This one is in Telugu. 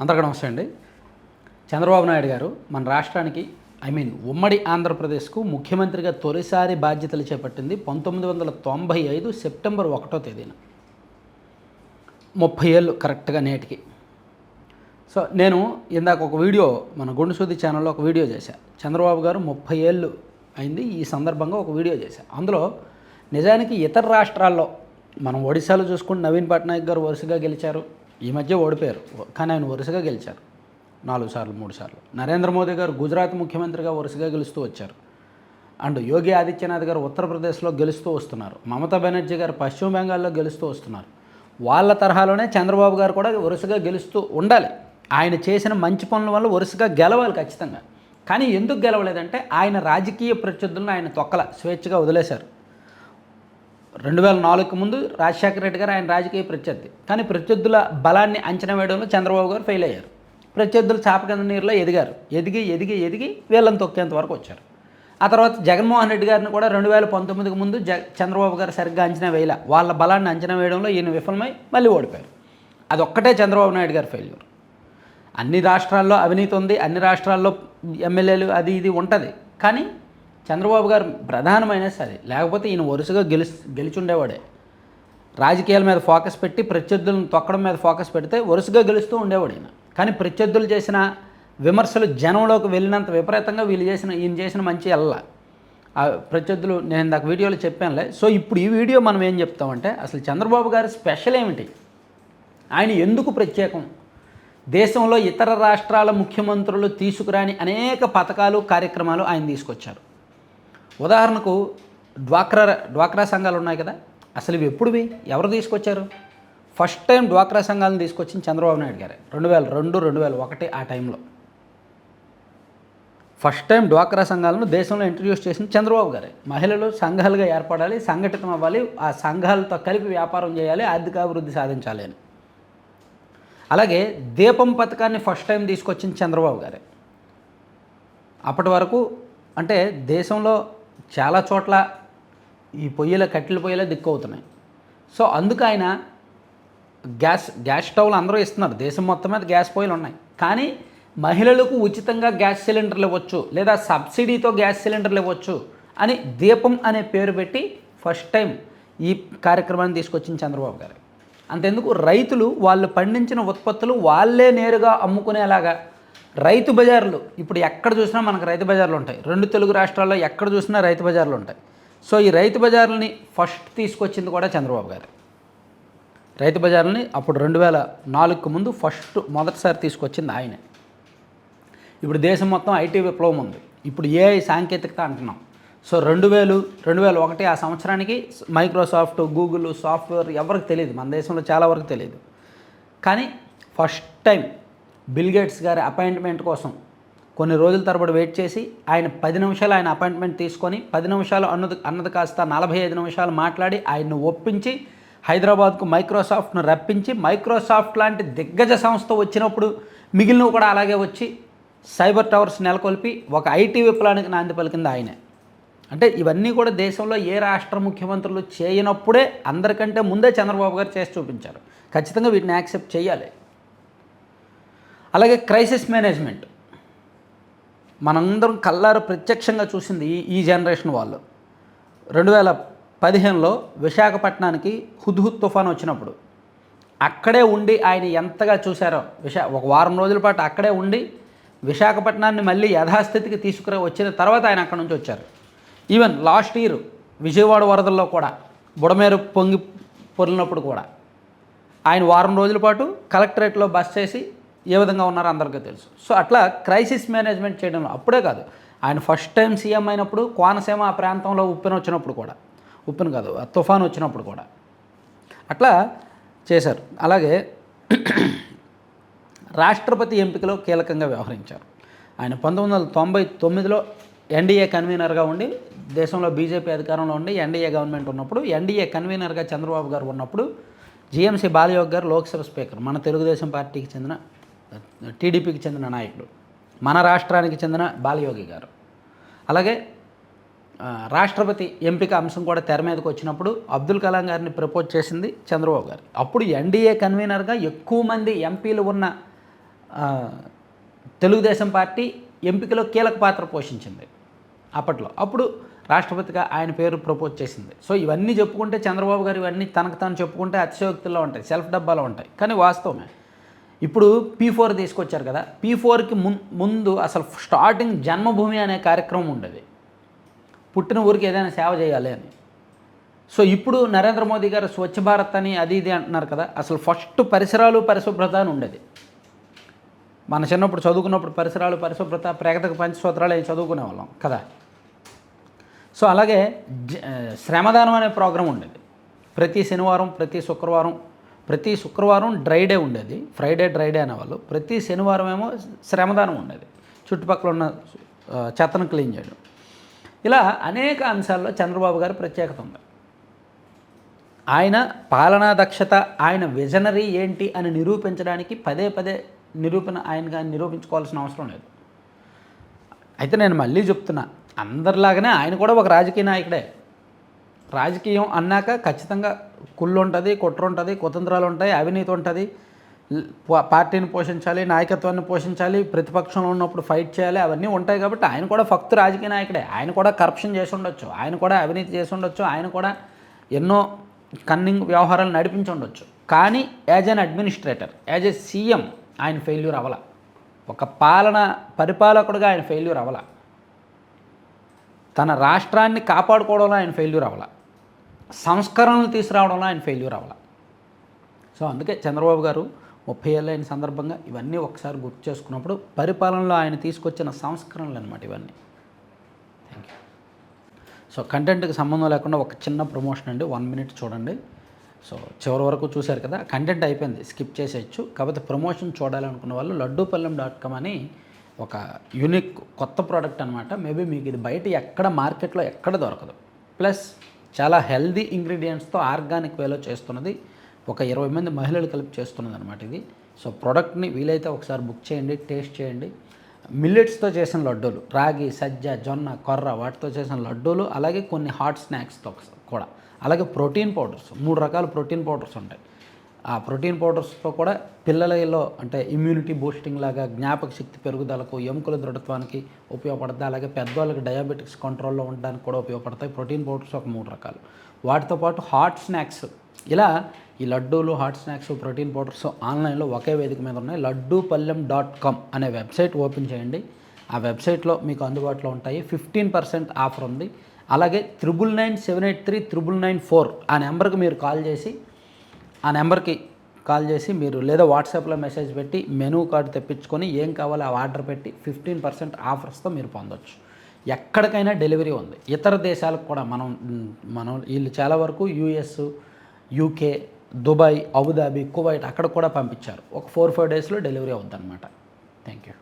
అందరికీ నమస్తే అండి. చంద్రబాబు నాయుడు గారు మన రాష్ట్రానికి ఐ మీన్ ఉమ్మడి ఆంధ్రప్రదేశ్కు ముఖ్యమంత్రిగా తొలిసారి బాధ్యతలు చేపట్టింది పంతొమ్మిది వందల తొంభై ఐదు సెప్టెంబర్ ఒకటో తేదీన. ముప్పై ఏళ్ళు కరెక్ట్గా నేటికి. సో నేను ఇందాక ఒక వీడియో మన గుండుసూది ఛానల్లో ఒక వీడియో చేశాను చంద్రబాబు గారు ముప్పై ఏళ్ళు అయింది ఈ సందర్భంగా ఒక వీడియో చేశాను అందులో నిజానికి ఇతర రాష్ట్రాల్లో మనం ఒడిశాలో చూసుకుంటే నవీన్ పట్నాయక్ గారు వరుసగా గెలిచారు. ఈ మధ్య ఓడిపోయారు. కానీ ఆయన వరుసగా గెలిచారు. నాలుగు సార్లు మూడు సార్లు. నరేంద్ర మోదీ గారు గుజరాత్ ముఖ్యమంత్రిగా వరుసగా గెలుస్తూ వచ్చారు. అండ్ యోగి ఆదిత్యనాథ్ గారు ఉత్తరప్రదేశ్లో గెలుస్తూ వస్తున్నారు. మమతా బెనర్జీ గారు పశ్చిమ బెంగాల్లో గెలుస్తూ వస్తున్నారు. వాళ్ళ తరహాలోనే చంద్రబాబు గారు కూడా వరుసగా గెలుస్తూ ఉండాలి. ఆయన చేసిన మంచి పనుల వల్ల వరుసగా గెలవాలి ఖచ్చితంగా. కానీ ఎందుకు గెలవలేదంటే ఆయన రాజకీయ ప్రత్యర్థులను ఆయన తొక్కల స్వేచ్ఛగా వదిలేశారు. రెండు వేల నాలుగుకి ముందు రాజశేఖర రెడ్డి గారు ఆయన రాజకీయ ప్రత్యర్థి. కానీ ప్రత్యర్థుల బలాన్ని అంచనా వేయడంలో చంద్రబాబు గారు ఫెయిల్ అయ్యారు. ప్రత్యర్థులు చాప కింద నీరులో ఎదిగారు. ఎదిగి ఎదిగి ఎదిగి వీళ్ళని తొక్కేంత వరకు వచ్చారు. ఆ తర్వాత జగన్మోహన్ రెడ్డి గారిని కూడా రెండు వేల పంతొమ్మిదికి ముందు జ చంద్రబాబు గారు సరిగ్గా అంచనా వేయలే. వాళ్ళ బలాన్ని అంచనా వేయడంలో ఈయన విఫలమై మళ్ళీ ఓడిపోయారు. అదొక్కటే చంద్రబాబు నాయుడు గారి ఫెయిల్యూర్ అన్ని రాష్ట్రాల్లో అవినీతి ఉంది అన్ని రాష్ట్రాల్లో ఎమ్మెల్యేలు అది ఇది ఉంటుంది. కానీ చంద్రబాబు గారు ప్రధానమైన సరే లేకపోతే ఈయన వరుసగా గెలి గెలిచుండేవాడే. రాజకీయాల మీద ఫోకస్ పెట్టి ప్రత్యర్థులను తొక్కడం మీద ఫోకస్ పెడితే వరుసగా గెలుస్తూ ఉండేవాడు ఈయన. కానీ ప్రత్యర్థులు చేసిన విమర్శలు జనంలోకి వెళ్ళినంత విపరీతంగా వీళ్ళు చేసిన ఈయన చేసిన మంచి ఎల్ల ఆ ప్రత్యర్థులు నేను ఇందాక వీడియోలో చెప్పానులే. సో ఇప్పుడు ఈ వీడియో మనం ఏం చెప్తామంటే అసలు చంద్రబాబు గారి స్పెషల్ ఏమిటి? ఆయన ఎందుకు ప్రత్యేకం? దేశంలో ఇతర రాష్ట్రాల ముఖ్యమంత్రులు తీసుకురాని అనేక పథకాలు కార్యక్రమాలు ఆయన తీసుకొచ్చారు. ఉదాహరణకు డ్వాక్రా డ్వాక్రా సంఘాలు ఉన్నాయి కదా. అసలు ఇవి ఎప్పుడువి? ఎవరు తీసుకొచ్చారు? ఫస్ట్ టైం డ్వాక్రా సంఘాలను తీసుకొచ్చింది చంద్రబాబు నాయుడు గారే. రెండు వేల రెండు రెండు వేల ఒకటి ఆ టైంలో. ఫస్ట్ టైం డ్వాక్రా సంఘాలను దేశంలో ఇంట్రడ్యూస్ చేసింది చంద్రబాబు గారే. మహిళలు సంఘాలుగా ఏర్పడాలి సంఘటితం అవ్వాలి ఆ సంఘాలతో కలిపి వ్యాపారం చేయాలి ఆర్థికాభివృద్ధి సాధించాలి అని. అలాగే దీపం పథకాన్ని ఫస్ట్ టైం తీసుకొచ్చింది చంద్రబాబు గారే. అప్పటి వరకు అంటే దేశంలో చాలా చోట్ల ఈ పొయ్యిల కట్టెల పొయ్యిలే దిక్కు అవుతున్నాయి సో అందుకు ఆయన గ్యాస్ గ్యాస్ స్టవ్లు అందరూ ఇస్తున్నారు. దేశం మొత్తం మీద గ్యాస్ పొయ్యిలు ఉన్నాయి. కానీ మహిళలకు ఉచితంగా గ్యాస్ సిలిండర్లు ఇవ్వచ్చు లేదా సబ్సిడీతో గ్యాస్ సిలిండర్లు ఇవ్వచ్చు అని దీపం అనే పేరు పెట్టి ఫస్ట్ టైం ఈ కార్యక్రమాన్ని తీసుకొచ్చింది చంద్రబాబు గారు. అంతెందుకు? రైతులు వాళ్ళు పండించిన ఉత్పత్తులు వాళ్ళే నేరుగా అమ్ముకునేలాగా రైతు బజార్లు ఇప్పుడు ఎక్కడ చూసినా మనకు రైతు బజార్లు ఉంటాయి. రెండు తెలుగు రాష్ట్రాల్లో ఎక్కడ చూసినా రైతు బజార్లు ఉంటాయి. సో ఈ రైతు బజార్లని ఫస్ట్ తీసుకొచ్చింది కూడా చంద్రబాబు గారు. రైతు బజార్లని అప్పుడు రెండు వేల నాలుగుకు ముందు ఫస్ట్ మొదటిసారి తీసుకొచ్చింది ఆయనే. ఇప్పుడు దేశం మొత్తం ఐటీ విప్లవం ఉంది. ఇప్పుడు ఏఐ సాంకేతికత అంటున్నాం. సో రెండు వేలు రెండు వేల ఒకటి ఆ సంవత్సరానికి మైక్రోసాఫ్ట్ గూగుల్ సాఫ్ట్వేర్ ఎవరికి తెలియదు. మన దేశంలో చాలా వరకు తెలియదు. కానీ ఫస్ట్ టైం బిల్ గేట్స్ గారి అపాయింట్మెంట్ కోసం కొన్ని రోజుల తరబడి వెయిట్ చేసి ఆయన పది నిమిషాలు ఆయన అపాయింట్మెంట్ తీసుకొని పది నిమిషాలు అన్నది అన్నది కాస్త నలభై ఐదు నిమిషాలు మాట్లాడి ఆయన్ను ఒప్పించి హైదరాబాద్కు మైక్రోసాఫ్ట్ను రప్పించి మైక్రోసాఫ్ట్ లాంటి దిగ్గజ సంస్థ వచ్చినప్పుడు మిగిలినవి కూడా అలాగే వచ్చి సైబర్ టవర్స్ నెలకొల్పి ఒక ఐటీ విప్లవానికి నాంది పలికింది ఆయనే. అంటే ఇవన్నీ కూడా దేశంలో ఏ రాష్ట్ర ముఖ్యమంత్రులు చేయనప్పుడే అందరికంటే ముందే చంద్రబాబు గారు చేసి చూపించారు. ఖచ్చితంగా వీటిని యాక్సెప్ట్ చేయాలి. అలాగే క్రైసిస్ మేనేజ్మెంట్. మనందరం కల్లారు ప్రత్యక్షంగా చూసింది ఈ ఈ జనరేషన్ వాళ్ళు. రెండు వేల పదిహేనులో విశాఖపట్నానికి హుద్హుద్ తుఫాన్ వచ్చినప్పుడు అక్కడే ఉండి ఆయన ఎంతగా చూశారో విశా ఒక వారం రోజుల పాటు అక్కడే ఉండి విశాఖపట్నాన్ని మళ్ళీ యథాస్థితికి తీసుకురా వచ్చిన తర్వాత ఆయన అక్కడ నుంచి వచ్చారు. ఈవెన్ లాస్ట్ ఇయర్ విజయవాడ వరదల్లో కూడా బుడమేరు పొంగి పొరిలినప్పుడు కూడా ఆయన వారం రోజుల పాటు కలెక్టరేట్లో బస్ చేసి ఏ విధంగా ఉన్నారో అందరికీ తెలుసు. సో అట్లా క్రైసిస్ మేనేజ్మెంట్ చేయడంలో అప్పుడే కాదు. ఆయన ఫస్ట్ టైం సీఎం అయినప్పుడు కోనసీమ ఆ ప్రాంతంలో ఉప్పెన వచ్చినప్పుడు కూడా. ఉప్పెన కాదు ఆ తుఫాన్ వచ్చినప్పుడు కూడా. అట్లా చేశారు. అలాగే రాష్ట్రపతి ఎంపికలో కీలకంగా వ్యవహరించారు. ఆయన పంతొమ్మిది వందల తొంభై తొమ్మిదిలో ఎన్డీఏ కన్వీనర్గా ఉండి దేశంలో బీజేపీ అధికారంలో ఉండి ఎన్డీఏ గవర్నమెంట్ ఉన్నప్పుడు ఎన్డీఏ కన్వీనర్గా చంద్రబాబు గారు ఉన్నప్పుడు జీఎంసీ బాలయోగ్ గారు లోక్సభ స్పీకర్ మన తెలుగుదేశం పార్టీకి చెందిన టీడీపీకి చెందిన నాయకుడు. మన రాష్ట్రానికి చెందిన బాలయోగి గారు. అలాగే రాష్ట్రపతి ఎంపిక అంశం కూడా తెర మీదకి వచ్చినప్పుడు అబ్దుల్ కలాం గారిని ప్రపోజ్ చేసింది చంద్రబాబు గారు. అప్పుడు ఎన్డీఏ కన్వీనర్గా ఎక్కువ మంది ఎంపీలు ఉన్న తెలుగుదేశం పార్టీ ఎంపికలో కీలక పాత్ర పోషించింది అప్పట్లో. అప్పుడు రాష్ట్రపతిగా ఆయన పేరు ప్రపోజ్ చేసింది. సో ఇవన్నీ చెప్పుకుంటే చంద్రబాబు గారు ఇవన్నీ తనకు తాను చెప్పుకుంటే అతిశయోక్తుల్లో ఉంటాయి సెల్ఫ్ డబ్బాలో ఉంటాయి. కానీ వాస్తవమే ఇప్పుడు పీ ఫోర్ తీసుకొచ్చారు కదా. పీ ఫోర్కి ముందు అసలు స్టార్టింగ్ జన్మభూమి అనే కార్యక్రమం ఉండేది. పుట్టిన ఊరికి ఏదైనా సేవ చేయాలి అని. సో ఇప్పుడు నరేంద్ర మోదీ గారు స్వచ్ఛ భారత్ అని అది ఇది అంటున్నారు కదా. అసలు ఫస్ట్ పరిసరాలు పరిశుభ్రత అని ఉండేది. మన చిన్నప్పుడు చదువుకున్నప్పుడు పరిసరాలు పరిశుభ్రత ప్రేగతకు పంచసూత్రాలు అవి చదువుకునే వాళ్ళం కదా. సో అలాగే జ- శ్రమదానం అనే ప్రోగ్రాం ఉండేది. ప్రతి శనివారం ప్రతి శుక్రవారం ప్రతి శుక్రవారం డ్రై డే ఉండేది. ఫ్రైడే డ్రై డే అనేవాళ్ళు. ప్రతి శనివారం ఏమో శ్రమదానం ఉండేది. చుట్టుపక్కల ఉన్న చెత్తను క్లీన్ చేయడం. ఇలా అనేక అంశాల్లో చంద్రబాబు గారి ప్రత్యేకత ఉంది. ఆయన పాలనా దక్షత ఆయన విజనరీ ఏంటి అని నిరూపించడానికి పదే పదే నిరూపణ ఆయనగా నిరూపించుకోవాల్సిన అవసరం లేదు. అయితే నేను మళ్ళీ చెప్తున్నా అందరిలాగానే ఆయన కూడా ఒక రాజకీయ నాయకుడే. రాజకీయం అన్నాక ఖచ్చితంగా కుళ్ళు ఉంటుంది కుట్ర ఉంటుంది కుతంత్రాలు ఉంటాయి అవినీతి ఉంటుంది పార్టీని పోషించాలి నాయకత్వాన్ని పోషించాలి ప్రతిపక్షంలో ఉన్నప్పుడు ఫైట్ చేయాలి అవన్నీ ఉంటాయి కాబట్టి ఆయన కూడా ఫక్తు రాజకీయ నాయకుడే. ఆయన కూడా కరప్షన్ చేసి ఉండొచ్చు ఆయన కూడా అవినీతి చేసి ఉండొచ్చు ఆయన కూడా ఎన్నో కన్నింగ్ వ్యవహారాలు నడిపించి ఉండొచ్చు. కానీ as an administrator as a CM ఆయన ఫెయిల్యూర్ అవ్వాల. ఒక పాలన పరిపాలకుడుగా ఆయన ఫెయిల్యూర్ అవ్వాల. తన రాష్ట్రాన్ని కాపాడుకోవడంలో ఆయన ఫెయిల్యూర్ అవ్వాల. సంస్కరణలు తీసుకురావడంలో ఆయన ఫెయిల్యూర్ అవ్వాలి. సో అందుకే చంద్రబాబు గారు ముప్పై ఏళ్ళ అయిన సందర్భంగా ఇవన్నీ ఒకసారి గుర్తు చేసుకున్నప్పుడు పరిపాలనలో ఆయన తీసుకొచ్చిన సంస్కరణలు అనమాట ఇవన్నీ. థ్యాంక్ యూ సో కంటెంట్కి సంబంధం లేకుండా ఒక చిన్న ప్రమోషన్ అండి. వన్ మినిట్ చూడండి. సో చివరి వరకు చూశారు కదా కంటెంట్ అయిపోయింది. స్కిప్ చేసేయచ్చు. కాకపోతే ప్రమోషన్ చూడాలనుకున్న వాళ్ళు లడ్డూపల్లెం డాట్ కామ్ అని ఒక యూనిక్ కొత్త ప్రోడక్ట్ అనమాట మేబీ మీకు ఇది బయట ఎక్కడ మార్కెట్లో ఎక్కడ దొరకదు. ప్లస్ చాలా హెల్దీ ఇంగ్రీడియంట్స్తో ఆర్గానిక్ వేలో చేస్తున్నది. ఒక ఇరవై మంది మహిళలు కలిపి చేస్తున్నది అనమాట ఇది. సో ప్రోడక్ట్ని వీలైతే ఒకసారి బుక్ చేయండి టేస్ట్ చేయండి. మిల్లెట్స్తో చేసిన లడ్డూలు రాగి సజ్జ జొన్న కొర్ర వాటితో చేసిన లడ్డూలు అలాగే కొన్ని హాట్ స్నాక్స్తో కూడా. అలాగే ప్రోటీన్ పౌడర్స్ మూడు రకాల ప్రోటీన్ పౌడర్స్ ఉంటాయి. ఆ ప్రోటీన్ పౌడర్స్తో కూడా పిల్లలలో అంటే ఇమ్యూనిటీ బూస్టింగ్ లాగా జ్ఞాపక శక్తి పెరుగుదలకు ఎముకల దృఢత్వానికి ఉపయోగపడతాయి. అలాగే పెద్దవాళ్ళకి డయాబెటిక్స్ కంట్రోల్లో ఉండడానికి కూడా ఉపయోగపడతాయి. ప్రోటీన్ పౌడర్స్ ఒక మూడు రకాలు. వాటితో పాటు హాట్ స్నాక్స్ ఇలా ఈ లడ్డూలు హాట్ స్నాక్స్ ప్రోటీన్ పౌడర్స్ ఆన్లైన్లో ఒకే వేదిక మీద ఉన్నాయి. లడ్డూ పల్లెం డాట్ కామ్ అనే వెబ్సైట్ ఓపెన్ చేయండి. ఆ వెబ్సైట్లో మీకు అందుబాటులో ఉంటాయి. ఫిఫ్టీన్ పర్సెంట్ ఆఫర్ ఉంది. అలాగే triple nine seven eight three triple nine four ఆ నెంబర్కి మీరు కాల్ చేసి ఆ నెంబర్కి కాల్ చేసి మీరు లేదా వాట్సాప్లో మెసేజ్ పెట్టి మెనూ కార్డు తెప్పించుకొని ఏం కావాలో ఆ ఆర్డర్ పెట్టి ఫిఫ్టీన్ పర్సెంట్ ఆఫర్స్తో మీరు పొందొచ్చు. ఎక్కడికైనా డెలివరీ ఉంది. ఇతర దేశాలకు కూడా మనం మనం వీళ్ళు చాలా వరకు US UK Dubai Abu Dhabi Kuwait అక్కడ కూడా పంపించారు. ఒక ఫోర్ ఫైవ్ డేస్లో డెలివరీ అవుద్ది అనమాట థ్యాంక్ యూ.